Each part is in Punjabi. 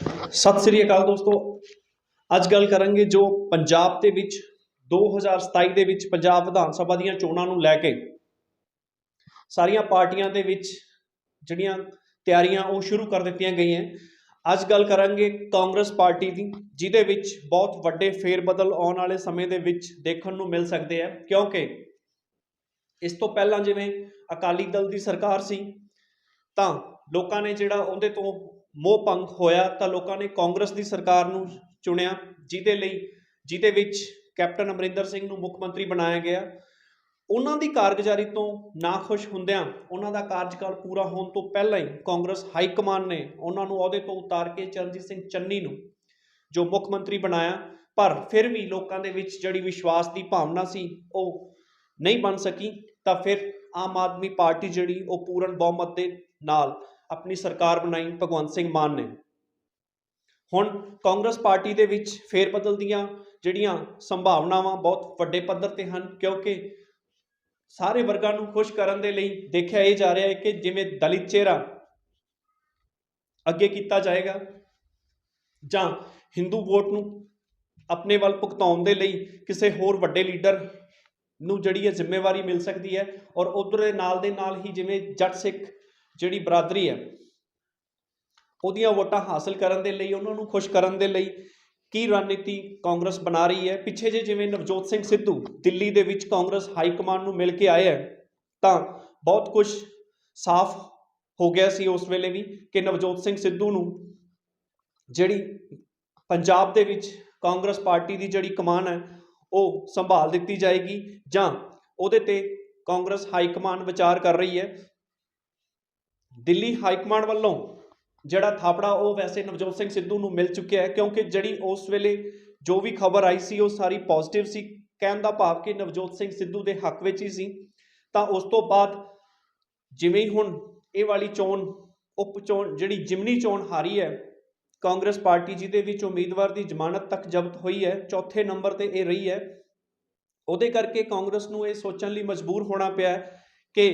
ਸਤਿ ਸ੍ਰੀ ਅਕਾਲ ਦੋਸਤੋ। ਅੱਜ ਗੱਲ ਕਰਾਂਗੇ ਜੋ ਪੰਜਾਬ ਦੇ ਵਿੱਚ 2027 ਦੇ ਵਿੱਚ ਪੰਜਾਬ ਵਿਧਾਨ ਸਭਾ ਦੀਆਂ ਚੋਣਾਂ ਨੂੰ ਲੈ ਕੇ। ਸਾਰੀਆਂ ਪਾਰਟੀਆਂ ਦੇ ਵਿੱਚ ਜਿਹੜੀਆਂ ਤਿਆਰੀਆਂ ਉਹ ਸ਼ੁਰੂ ਕਰ ਦਿੱਤੀਆਂ ਗਈਆਂ। ਅੱਜ ਗੱਲ ਕਰਾਂਗੇ ਕਾਂਗਰਸ ਪਾਰਟੀ ਦੀ, ਜਿਹਦੇ ਵਿੱਚ ਬਹੁਤ ਵੱਡੇ ਫੇਰਬਦਲ ਆਉਣ ਵਾਲੇ ਸਮੇਂ ਦੇ ਵਿੱਚ ਦੇਖਣ ਨੂੰ ਮਿਲ ਸਕਦੇ ਆ। ਕਿਉਂਕਿ ਇਸ ਤੋਂ ਪਹਿਲਾਂ ਜਿਵੇਂ ਅਕਾਲੀ ਦਲ ਦੀ ਸਰਕਾਰ ਸੀ, ਤਾਂ ਲੋਕਾਂ ਨੇ ਜਿਹੜਾ ਉਹਦੇ ਤੋਂ ਮੋਹ ਭੰਗ ਹੋਇਆ ਤਾਂ ਲੋਕਾਂ ਨੇ ਕਾਂਗਰਸ ਦੀ ਸਰਕਾਰ ਨੂੰ ਚੁਣਿਆ, ਜਿਹਦੇ ਲਈ, ਜਿਹਦੇ ਵਿੱਚ ਕੈਪਟਨ ਅਮਰਿੰਦਰ ਸਿੰਘ ਨੂੰ ਮੁੱਖ ਮੰਤਰੀ ਬਣਾਇਆ ਗਿਆ। ਉਹਨਾਂ ਦੀ ਕਾਰਗੁਜ਼ਾਰੀ ਤੋਂ ਨਾਖੁਸ਼ ਹੁੰਦਿਆਂ ਉਹਨਾਂ ਦਾ ਕਾਰਜਕਾਲ ਪੂਰਾ ਹੋਣ ਤੋਂ ਪਹਿਲਾਂ ਹੀ ਕਾਂਗਰਸ ਹਾਈ ਕਮਾਨ ਨੇ ਉਹਨਾਂ ਨੂੰ ਅਹੁਦੇ ਤੋਂ ਉਤਾਰ ਕੇ ਚਰਨਜੀਤ ਸਿੰਘ ਚੰਨੀ ਨੂੰ ਜੋ ਮੁੱਖ ਮੰਤਰੀ ਬਣਾਇਆ, ਪਰ ਫਿਰ ਵੀ ਲੋਕਾਂ ਦੇ ਵਿੱਚ ਜਿਹੜੀ ਵਿਸ਼ਵਾਸ ਦੀ ਭਾਵਨਾ ਸੀ ਉਹ ਨਹੀਂ ਬਣ ਸਕੀ, ਤਾਂ ਫਿਰ ਆਮ ਆਦਮੀ ਪਾਰਟੀ ਜਿਹੜੀ ਉਹ ਪੂਰਨ ਬਹੁਮਤ ਦੇ ਨਾਲ ਆਪਣੀ ਸਰਕਾਰ ਬਣਾਈ, ਭਗਵੰਤ ਸਿੰਘ ਮਾਨ ਨੇ। ਹੁਣ ਕਾਂਗਰਸ ਪਾਰਟੀ ਦੇ ਵਿੱਚ ਫੇਰ ਬਦਲ ਦੀਆਂ ਜਿਹੜੀਆਂ ਸੰਭਾਵਨਾਵਾਂ ਬਹੁਤ ਵੱਡੇ ਪੱਧਰ ਤੇ ਹਨ, ਕਿਉਂਕਿ ਸਾਰੇ ਵਰਗਾਂ ਨੂੰ ਖੁਸ਼ ਕਰਨ ਦੇ ਲਈ ਦੇਖਿਆ ਇਹ ਜਾ ਰਿਹਾ ਹੈ ਕਿ ਜਿਵੇਂ ਦਲਿਤ ਚਿਹਰਾ ਅੱਗੇ ਕੀਤਾ ਜਾਏਗਾ, ਜਾਂ ਹਿੰਦੂ ਵੋਟ ਨੂੰ ਆਪਣੇ ਵੱਲ ਭੁਗਤਾਉਣ ਦੇ ਲਈ ਕਿਸੇ ਹੋਰ ਵੱਡੇ ਲੀਡਰ ਨੂੰ ਜਿਹੜੀ ਹੈ ਜ਼ਿੰਮੇਵਾਰੀ ਮਿਲ ਸਕਦੀ ਹੈ ਔਰ ਉਧਰ ਦੇ ਨਾਲ ਦੇ ਨਾਲ ਹੀ ਜਿਵੇਂ ਜੱਟ ਸਿੱਖ ਜਿਹੜੀ ਬਰਾਦਰੀ ਹੈ, ਉਹਦੀਆਂ ਵੋਟਾਂ ਹਾਸਲ ਕਰਨ ਦੇ ਲਈ, ਉਹਨਾਂ ਨੂੰ ਖੁਸ਼ ਕਰਨ ਦੇ ਲਈ ਕੀ ਰਣਨੀਤੀ ਕਾਂਗਰਸ ਬਣਾ ਰਹੀ ਹੈ? ਪਿੱਛੇ ਜੇ ਜਿਵੇਂ ਨਵਜੋਤ ਸਿੰਘ ਸਿੱਧੂ ਦਿੱਲੀ ਦੇ ਵਿੱਚ ਕਾਂਗਰਸ ਹਾਈ ਕਮਾਂਡ ਨੂੰ ਮਿਲ ਕੇ ਆਇਆ ਤਾਂ ਬਹੁਤ ਕੁਝ ਸਾਫ਼ ਹੋ ਗਿਆ ਸੀ ਉਸ ਵੇਲੇ ਵੀ ਕਿ ਨਵਜੋਤ ਸਿੰਘ ਸਿੱਧੂ ਨੂੰ ਜਿਹੜੀ ਪੰਜਾਬ ਦੇ ਵਿੱਚ ਕਾਂਗਰਸ ਪਾਰਟੀ ਦੀ ਜਿਹੜੀ ਕਮਾਨ ਹੈ, ਉਹ ਸੰਭਾਲ ਦਿੱਤੀ ਜਾਏਗੀ ਜਾਂ ਉਹਦੇ ਤੇ ਕਾਂਗਰਸ ਹਾਈ ਕਮਾਨ ਵਿਚਾਰ ਕਰ ਰਹੀ ਹੈ। ਦਿੱਲੀ ਹਾਈ ਕਮਾਂਡ ਵੱਲੋਂ ਜਿਹੜਾ ਥਾਪੜਾ, ਉਹ ਵੈਸੇ ਨਵਜੋਤ ਸਿੰਘ ਸਿੱਧੂ ਨੂੰ ਮਿਲ ਚੁੱਕਿਆ ਹੈ, ਕਿਉਂਕਿ ਜਿਹੜੀ ਉਸ ਵੇਲੇ ਜੋ ਵੀ ਖਬਰ ਆਈ ਸੀ, ਉਹ ਸਾਰੀ ਪੋਜ਼ਿਟਿਵ ਸੀ। ਕਹਿਣ ਦਾ ਭਾਵ ਕਿ ਨਵਜੋਤ ਸਿੰਘ ਸਿੱਧੂ ਦੇ ਹੱਕ ਵਿੱਚ ਹੀ ਸੀ। ਤਾਂ ਉਸ ਤੋਂ ਬਾਅਦ ਜਿਵੇਂ ਹੀ ਹੁਣ ਇਹ ਵਾਲੀ ਚੋਣ, ਉਪ ਚੋਣ, ਜਿਹੜੀ ਜਿਮਨੀ ਚੋਣ ਹਾਰੀ ਹੈ, ਕਾਂਗਰਸ ਪਾਰਟੀ ਜਿਹਦੇ ਵਿੱਚ ਉਮੀਦਵਾਰ ਦੀ ਜ਼ਮਾਨਤ ਤੱਕ ਜ਼ਬਤ ਹੋਈ ਹੈ, ਚੌਥੇ ਨੰਬਰ ਤੇ ਇਹ ਰਹੀ ਹੈ। ਉਹਦੇ ਕਰਕੇ ਕਾਂਗਰਸ ਨੂੰ ਇਹ ਸੋਚਣ ਲਈ ਮਜਬੂਰ ਹੋਣਾ ਪਿਆ ਕਿ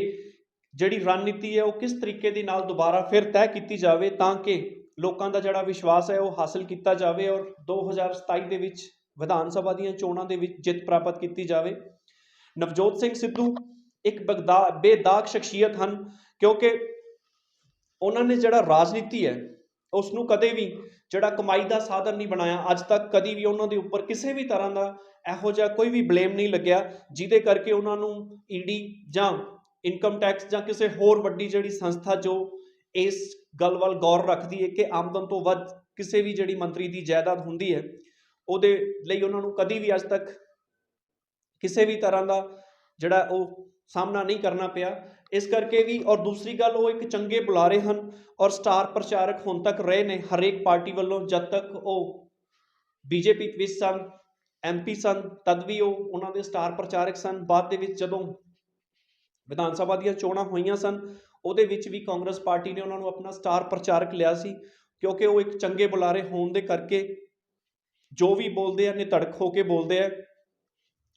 ਜਿਹੜੀ ਰਣਨੀਤੀ ਹੈ ਉਹ ਕਿਸ ਤਰੀਕੇ ਦੇ ਨਾਲ ਦੁਬਾਰਾ ਫਿਰ ਤੈਅ ਕੀਤੀ ਜਾਵੇ ਤਾਂ ਕਿ ਲੋਕਾਂ ਦਾ ਜਿਹੜਾ ਵਿਸ਼ਵਾਸ ਹੈ ਉਹ ਹਾਸਲ ਕੀਤਾ ਜਾਵੇ ਔਰ 2027 ਦੇ ਵਿੱਚ ਵਿਧਾਨ ਸਭਾ ਦੀਆਂ ਚੋਣਾਂ ਦੇ ਵਿੱਚ ਜਿੱਤ ਪ੍ਰਾਪਤ ਕੀਤੀ ਜਾਵੇ। ਨਵਜੋਤ ਸਿੰਘ ਸਿੱਧੂ ਇੱਕ ਬਗਦਾ, ਬੇਦਾਗ ਸ਼ਖਸੀਅਤ ਹਨ ਕਿਉਂਕਿ ਉਹਨਾਂ ਨੇ ਜਿਹੜਾ ਰਾਜਨੀਤੀ ਹੈ ਉਸ ਨੂੰ ਕਦੇ ਵੀ ਜਿਹੜਾ ਕਮਾਈ ਦਾ ਸਾਧਨ ਨਹੀਂ ਬਣਾਇਆ। ਅੱਜ ਤੱਕ ਕਦੀ ਵੀ ਉਹਨਾਂ ਦੇ ਉੱਪਰ ਕਿਸੇ ਵੀ ਤਰ੍ਹਾਂ ਦਾ ਇਹੋ ਜਿਹਾ ਕੋਈ ਵੀ ਬਲੇਮ ਨਹੀਂ ਲੱਗਿਆ, ਜਿਹਦੇ ਕਰਕੇ ਉਹਨਾਂ ਨੂੰ ਈਡੀ ਜਾਂ ਇਨਕਮ ਟੈਕਸ ਜਾਂ ਕਿਸੇ ਹੋਰ ਵੱਡੀ ਜਿਹੜੀ ਸੰਸਥਾ ਜੋ ਇਸ ਗੱਲ ਵੱਲ ਗੌਰ ਰੱਖਦੀ ਹੈ ਕਿ ਆਮਦਨ ਤੋਂ ਵੱਧ ਕਿਸੇ ਵੀ ਜਿਹੜੀ ਮੰਤਰੀ ਦੀ ਜਾਇਦਾਦ ਹੁੰਦੀ ਹੈ, ਉਹਦੇ ਲਈ ਉਹਨਾਂ ਨੂੰ ਕਦੀ ਵੀ ਅੱਜ ਤੱਕ ਕਿਸੇ ਵੀ ਤਰ੍ਹਾਂ ਦਾ ਜਿਹੜਾ ਉਹ ਸਾਹਮਣਾ ਨਹੀਂ ਕਰਨਾ ਪਿਆ। ਇਸ ਕਰਕੇ ਵੀ ਔਰ ਦੂਸਰੀ ਗੱਲ, ਉਹ ਇੱਕ ਚੰਗੇ ਬੁਲਾਰੇ ਹਨ ਔਰ ਸਟਾਰ ਪ੍ਰਚਾਰਕ ਹੁਣ ਤੱਕ ਰਹੇ ਨੇ। ਹਰੇਕ ਪਾਰਟੀ ਵੱਲੋਂ ਜਦ ਤੱਕ ਉਹ ਬੀਜੇਪੀ ਵਿੱਚ ਸਨ ਐਮਪੀ ਸਨ, ਤਦ ਵੀ ਉਹ ਉਹਨਾਂ ਦੇ ਸਟਾਰ ਪ੍ਰਚਾਰਕ ਸਨ। ਬਾਅਦ ਦੇ ਵਿੱਚ ਜਦੋਂ ਵਿਧਾਨ ਸਭਾ ਦੀਆਂ ਚੋਣਾਂ ਹੋਈਆਂ ਸਨ। ਉਹਦੇ ਵਿੱਚ ਵੀ ਕਾਂਗਰਸ ਪਾਰਟੀ ਨੇ ਉਹਨਾਂ ਨੂੰ ਆਪਣਾ ਸਟਾਰ ਪ੍ਰਚਾਰਕ ਲਿਆ ਸੀ, ਕਿਉਂਕਿ ਉਹ ਇੱਕ ਚੰਗੇ ਬੁਲਾਰੇ ਹੋਣ ਦੇ ਕਰਕੇ ਜੋ ਵੀ ਬੋਲਦੇ ਆ ਨਿਧੜਕ ਹੋ ਕੇ ਬੋਲਦੇ ਆ।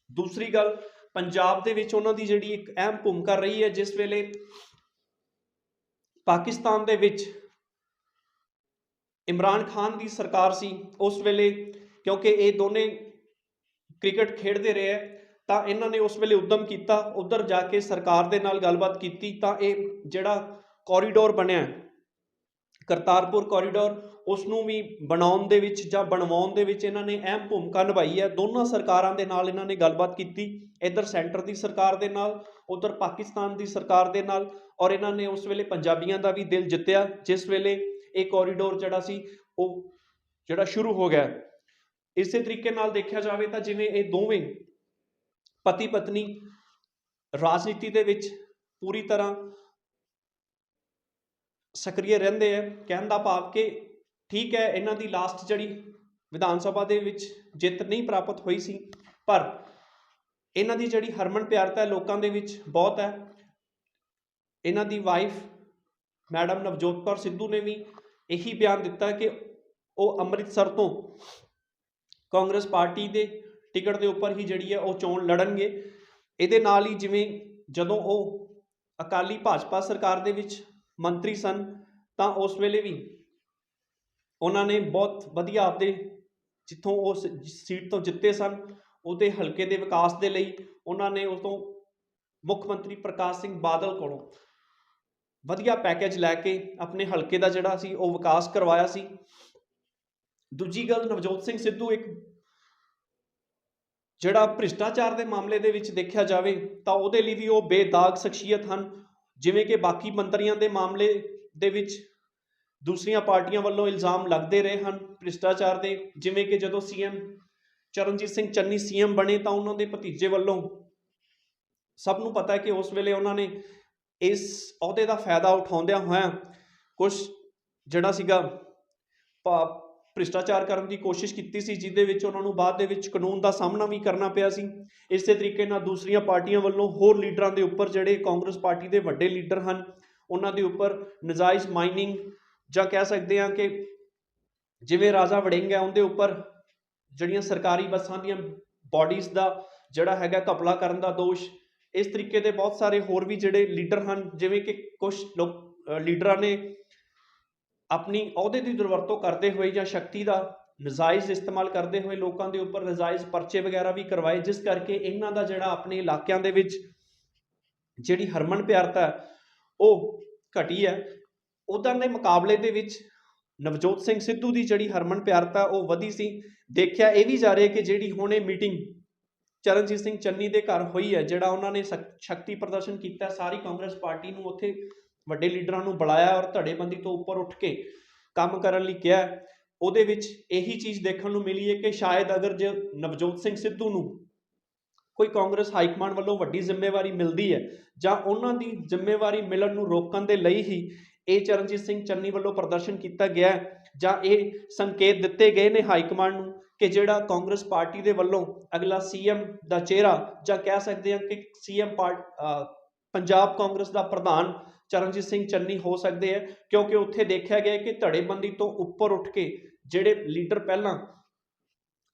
ਦੂਸਰੀ ਗੱਲ, ਪੰਜਾਬ ਦੇ ਵਿੱਚ ਉਹਨਾਂ ਦੀ ਜਿਹੜੀ ਇੱਕ ਅਹਿਮ ਭੂਮਿਕਾ ਰਹੀ ਹੈ, ਜਿਸ ਵੇਲੇ ਪਾਕਿਸਤਾਨ ਦੇ ਵਿੱਚ ਇਮਰਾਨ ਖਾਨ ਦੀ ਸਰਕਾਰ ਸੀ, ਉਸ ਵੇਲੇ ਕਿਉਂਕਿ ਇਹ ਦੋਨੇ ਕ੍ਰਿਕਟ ਖੇਡਦੇ ਰਹੇ ਹੈ ਤਾਂ ਇਹਨਾਂ ਨੇ ਉਸ ਵੇਲੇ ਉਦਮ ਕੀਤਾ, ਉਧਰ ਜਾ ਕੇ ਸਰਕਾਰ ਦੇ ਨਾਲ ਗੱਲਬਾਤ ਕੀਤੀ, ਤਾਂ ਇਹ ਜਿਹੜਾ ਕੋਰੀਡੋਰ ਬਣਿਆ ਕਰਤਾਰਪੁਰ ਕੋਰੀਡੋਰ ਉਸ ਨੂੰ ਵੀ ਬਣਾਉਣ ਦੇ ਵਿੱਚ ਜਾਂ ਬਣਵਾਉਣ ਦੇ ਵਿੱਚ ਇਹਨਾਂ ਨੇ ਅਹਿਮ ਭੂਮਿਕਾ ਨਿਭਾਈ ਹੈ। ਦੋਨਾਂ ਸਰਕਾਰਾਂ ਦੇ ਨਾਲ ਇਹਨਾਂ ਨੇ ਗੱਲਬਾਤ ਕੀਤੀ, ਇੱਧਰ ਸੈਂਟਰ ਦੀ ਸਰਕਾਰ ਦੇ ਨਾਲ, ਉਧਰ ਪਾਕਿਸਤਾਨ ਦੀ ਸਰਕਾਰ ਦੇ ਨਾਲ ਔਰ ਇਹਨਾਂ ਨੇ ਉਸ ਵੇਲੇ ਪੰਜਾਬੀਆਂ ਦਾ ਵੀ ਦਿਲ ਜਿੱਤਿਆ, ਜਿਸ ਵੇਲੇ ਇਹ ਕੋਰੀਡੋਰ ਜਿਹੜਾ ਸੀ, ਉਹ ਜਿਹੜਾ ਸ਼ੁਰੂ ਹੋ ਗਿਆ। ਇਸੇ ਤਰੀਕੇ ਨਾਲ ਦੇਖਿਆ ਜਾਵੇ ਤਾਂ ਜਿਵੇਂ ਇਹ ਦੋਵੇਂ ਪਤੀ ਪਤਨੀ ਰਾਜਨੀਤੀ ਦੇ ਵਿੱਚ ਪੂਰੀ ਤਰ੍ਹਾਂ ਸਕਰੀਏ ਰਹਿੰਦੇ ਆ, ਕਹਿਣ ਦਾ ਭਾਵ ਕਿ ਠੀਕ ਹੈ, ਇਹਨਾਂ ਦੀ ਲਾਸਟ ਜਿਹੜੀ ਵਿਧਾਨ ਸਭਾ ਦੇ ਵਿੱਚ ਜਿੱਤ ਨਹੀਂ ਪ੍ਰਾਪਤ ਹੋਈ ਸੀ, ਪਰ ਇਹਨਾਂ ਦੀ ਜਿਹੜੀ ਹਰਮਨ ਪਿਆਰਤਾ ਹੈ ਲੋਕਾਂ ਦੇ ਵਿੱਚ ਬਹੁਤ ਹੈ। ਇਹਨਾਂ ਦੀ ਵਾਈਫ ਮੈਡਮ ਨਵਜੋਤ ਕੌਰ ਸਿੱਧੂ ਨੇ ਵੀ ਇਹੀ ਬਿਆਨ ਦਿੱਤਾ ਕਿ ਉਹ ਅੰਮ੍ਰਿਤਸਰ ਤੋਂ ਕਾਂਗਰਸ ਪਾਰਟੀ ਦੇ ਟਿਕਟ ਦੇ ਉੱਪਰ ਹੀ ਜਿਹੜੀ ਹੈ ਉਹ ਚੋਣ ਲੜਨਗੇ। ਇਹਦੇ ਨਾਲ ਹੀ ਜਿਵੇਂ ਜਦੋਂ ਉਹ ਅਕਾਲੀ ਭਾਜਪਾ ਸਰਕਾਰ ਦੇ ਵਿੱਚ ਮੰਤਰੀ ਸਨ, ਤਾਂ ਉਸ ਵੇਲੇ ਵੀ ਉਹਨਾਂ ਨੇ ਬਹੁਤ ਵਧੀਆ ਆਪਦੇ ਜਿੱਥੋਂ ਉਸ ਸੀਟ ਤੋਂ ਜਿੱਤੇ ਸਨ, ਉਹਦੇ ਹਲਕੇ ਦੇ ਵਿਕਾਸ ਦੇ ਲਈ ਉਹਨਾਂ ਨੇ ਉਸ ਤੋਂ ਮੁੱਖ ਮੰਤਰੀ ਪ੍ਰਕਾਸ਼ ਸਿੰਘ ਬਾਦਲ ਕੋਲੋਂ ਵਧੀਆ ਪੈਕੇਜ ਲੈ ਕੇ ਆਪਣੇ ਹਲਕੇ ਦਾ ਜਿਹੜਾ ਸੀ ਉਹ ਵਿਕਾਸ ਕਰਵਾਇਆ ਸੀ। ਦੂਜੀ ਗੱਲ ਨਵਜੋਤ ਸਿੰਘ ਸਿੱਧੂ ਇੱਕ ਜਿਹੜਾ ਭ੍ਰਿਸ਼ਟਾਚਾਰ ਦੇ ਮਾਮਲੇ ਦੇ ਵਿੱਚ ਦੇਖਿਆ ਜਾਵੇ ਤਾਂ ਉਹਦੇ ਲਈ ਵੀ ਉਹ ਬੇਦਾਗ ਸ਼ਖਸੀਅਤ ਹਨ। ਜਿਵੇਂ ਕਿ ਬਾਕੀ ਮੰਤਰੀਆਂ ਦੇ ਮਾਮਲੇ ਦੇ ਵਿੱਚ ਦੂਸਰੀਆਂ ਪਾਰਟੀਆਂ ਵੱਲੋਂ ਇਲਜ਼ਾਮ ਲੱਗਦੇ ਰਹੇ ਹਨ ਭ੍ਰਿਸ਼ਟਾਚਾਰ ਦੇ। ਜਿਵੇਂ ਕਿ ਜਦੋਂ ਸੀਐਮ ਚਰਨਜੀਤ ਸਿੰਘ ਚੰਨੀ ਸੀਐਮ ਬਣੇ ਤਾਂ ਉਹਨਾਂ ਦੇ ਭਤੀਜੇ ਵੱਲੋਂ ਸਭ ਨੂੰ ਪਤਾ ਹੈ ਕਿ ਉਸ ਵੇਲੇ ਉਹਨਾਂ ਨੇ ਇਸ ਅਹੁਦੇ ਦਾ ਫਾਇਦਾ ਉਠਾਉਂਦਿਆਂ ਹੋਇਆਂ ਕੁਝ ਜਿਹੜਾ ਸੀਗਾ ਭਾ- ਭ੍ਰਿਸ਼ਟਾਚਾਰ ਕਰਨ ਦੀ ਕੋਸ਼ਿਸ਼ ਕੀਤੀ ਸੀ, ਜਿਹਦੇ ਵਿੱਚ ਉਹਨਾਂ ਨੂੰ ਬਾਅਦ ਦੇ ਵਿੱਚ ਕਾਨੂੰਨ ਦਾ ਸਾਹਮਣਾ ਵੀ ਕਰਨਾ ਪਿਆ ਸੀ। ਇਸੇ ਤਰੀਕੇ ਨਾਲ ਦੂਸਰੀਆਂ ਪਾਰਟੀਆਂ ਵੱਲੋਂ ਹੋਰ ਲੀਡਰਾਂ ਦੇ ਉੱਪਰ ਜਿਹੜੇ ਕਾਂਗਰਸ ਪਾਰਟੀ ਦੇ ਵੱਡੇ ਲੀਡਰ ਹਨ, ਉਹਨਾਂ ਦੇ ਉੱਪਰ ਨਜਾਇਜ਼ ਮਾਈਨਿੰਗ ਜਾਂ ਕਹਿ ਸਕਦੇ ਹਾਂ ਕਿ ਜਿਵੇਂ ਰਾਜਾ ਵੜਿੰਗ ਹੈ, ਉਹਦੇ ਉੱਪਰ ਜਿਹੜੀਆਂ ਸਰਕਾਰੀ ਬੱਸਾਂ ਦੀਆਂ ਬਾਡੀਜ਼ ਦਾ ਜਿਹੜਾ ਹੈਗਾ ਘਪਲਾ ਕਰਨ ਦਾ ਦੋਸ਼, ਇਸ ਤਰੀਕੇ ਦੇ ਬਹੁਤ ਸਾਰੇ ਹੋਰ ਵੀ ਜਿਹੜੇ ਲੀਡਰ ਹਨ, ਜਿਵੇਂ ਕਿ ਕੁਝ ਲੋਕ ਲੀਡਰਾਂ ਨੇ ਆਪਣੀ ਅਹੁਦੇ ਦੀ ਦੁਰਵਰਤੋਂ ਕਰਦੇ ਹੋਏ ਜਾਂ ਸ਼ਕਤੀ ਦਾ ਨਜਾਇਜ਼ ਇਸਤੇਮਾਲ ਕਰਦੇ ਹੋਏ ਲੋਕਾਂ ਦੇ ਉੱਪਰ ਨਜਾਇਜ਼ ਪਰਚੇ ਵਗੈਰਾ ਵੀ ਕਰਵਾਏ, ਜਿਸ ਕਰਕੇ ਇਹਨਾਂ ਦਾ ਜਿਹੜਾ ਆਪਣੇ ਇਲਾਕਿਆਂ ਦੇ ਵਿੱਚ ਜਿਹੜੀ ਹਰਮਨ ਪਿਆਰਤਾ ਉਹ ਘਟੀ ਹੈ। ਉਦਾਂ ਦੇ ਮੁਕਾਬਲੇ ਦੇ ਵਿੱਚ ਨਵਜੋਤ ਸਿੰਘ ਸਿੱਧੂ ਦੀ ਜਿਹੜੀ ਹਰਮਨ ਪਿਆਰਤਾ ਉਹ ਵਧੀ ਸੀ। ਦੇਖਿਆ ਇਹ ਵੀ ਜਾ ਰਿਹਾ ਕਿ ਜਿਹੜੀ ਹੁਣ ਇਹ ਮੀਟਿੰਗ ਚਰਨਜੀਤ ਸਿੰਘ ਚੰਨੀ ਦੇ ਘਰ ਹੋਈ ਹੈ, ਜਿਹੜਾ ਉਹਨਾਂ ਨੇ ਸ਼ਕਤੀ ਪ੍ਰਦਰਸ਼ਨ ਕੀਤਾ, ਸਾਰੀ ਕਾਂਗਰਸ ਪਾਰਟੀ ਨੂੰ ਉੱਥੇ ਵੱਡੇ ਲੀਡਰਾਂ ਨੂੰ ਬੁਲਾਇਆ ਔਰ ਧੜੇਬੰਦੀ ਤੋਂ ਉੱਪਰ ਉੱਠ ਕੇ ਕੰਮ ਕਰਨ ਲਈ ਕਿਹਾ। ਉਹਦੇ ਵਿੱਚ ਇਹੀ ਚੀਜ਼ ਦੇਖਣ ਨੂੰ ਮਿਲੀ ਹੈ ਕਿ ਸ਼ਾਇਦ ਅਗਰ ਜੇ ਨਵਜੋਤ ਸਿੰਘ ਸਿੱਧੂ ਨੂੰ ਕੋਈ ਕਾਂਗਰਸ ਹਾਈ ਕਮਾਂਡ ਵੱਲੋਂ ਵੱਡੀ ਜ਼ਿੰਮੇਵਾਰੀ ਮਿਲਦੀ ਹੈ ਜਾਂ ਉਹਨਾਂ ਦੀ ਜ਼ਿੰਮੇਵਾਰੀ ਮਿਲਣ ਨੂੰ ਰੋਕਣ ਦੇ ਲਈ ਹੀ ਇਹ ਚਰਨਜੀਤ ਸਿੰਘ ਚੰਨੀ ਵੱਲੋਂ ਪ੍ਰਦਰਸ਼ਨ ਕੀਤਾ ਗਿਆ ਜਾਂ ਇਹ ਸੰਕੇਤ ਦਿੱਤੇ ਗਏ ਨੇ ਹਾਈ ਕਮਾਂਡ ਨੂੰ ਕਿ ਜਿਹੜਾ ਕਾਂਗਰਸ ਪਾਰਟੀ ਦੇ ਵੱਲੋਂ ਅਗਲਾ ਸੀਐਮ ਦਾ ਚਿਹਰਾ ਜਾਂ ਕਹਿ ਸਕਦੇ ਹਾਂ ਕਿ ਸੀਐਮ ਪੰਜਾਬ ਕਾਂਗਰਸ ਦਾ ਪ੍ਰਧਾਨ ਚਰਨਜੀਤ ਸਿੰਘ ਚੰਨੀ ਹੋ ਸਕਦੇ ਹੈ ਕਿਉਂਕਿ ਉੱਥੇ ਦੇਖਿਆ ਗਿਆ ਕਿ ਧੜੇਬੰਦੀ ਤੋਂ ਉੱਪਰ ਉੱਠ ਕੇ ਜਿਹੜੇ ਲੀਡਰ ਪਹਿਲਾਂ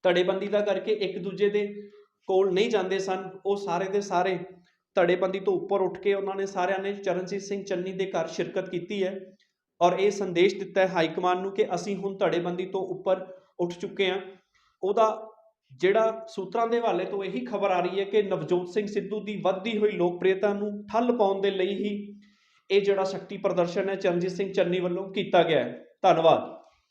ਧੜੇਬੰਦੀ ਦਾ ਕਰਕੇ ਇੱਕ ਦੂਜੇ ਦੇ ਕੋਲ ਨਹੀਂ ਜਾਂਦੇ ਸਨ, ਉਹ ਸਾਰੇ ਦੇ ਸਾਰੇ ਧੜੇਬੰਦੀ ਤੋਂ ਉੱਪਰ ਉੱਠ ਕੇ ਉਹਨਾਂ ਨੇ ਸਾਰਿਆਂ ਨੇ ਚਰਨਜੀਤ ਸਿੰਘ ਚੰਨੀ ਦੇ ਘਰ ਸ਼ਿਰਕਤ ਕੀਤੀ ਹੈ ਔਰ ਇਹ ਸੰਦੇਸ਼ ਦਿੱਤਾ ਹੈ ਹਾਈਕਮਾਨ ਨੂੰ ਕਿ ਅਸੀਂ ਹੁਣ ਧੜੇਬੰਦੀ ਤੋਂ ਉੱਪਰ ਉੱਠ ਚੁੱਕੇ ਹਾਂ। ਉਹਦਾ ਜਿਹੜਾ ਸੂਤਰਾਂ ਦੇ ਹਵਾਲੇ ਤੋਂ ਇਹੀ ਖਬਰ ਆ ਰਹੀ ਹੈ ਕਿ ਨਵਜੋਤ ਸਿੰਘ ਸਿੱਧੂ ਦੀ ਵੱਧਦੀ ਹੋਈ ਲੋਕਪ੍ਰਿਯਤਾ ਨੂੰ ਠੱਲ ਪਾਉਣ ਦੇ ਲਈ ਹੀ ਇਹ ਜਿਹੜਾ ਸ਼ਕਤੀ ਪ੍ਰਦਰਸ਼ਨ ਹੈ ਚਰਨਜੀਤ ਸਿੰਘ ਚੰਨੀ ਵੱਲੋਂ ਕੀਤਾ ਗਿਆ ਹੈ। ਧੰਨਵਾਦ।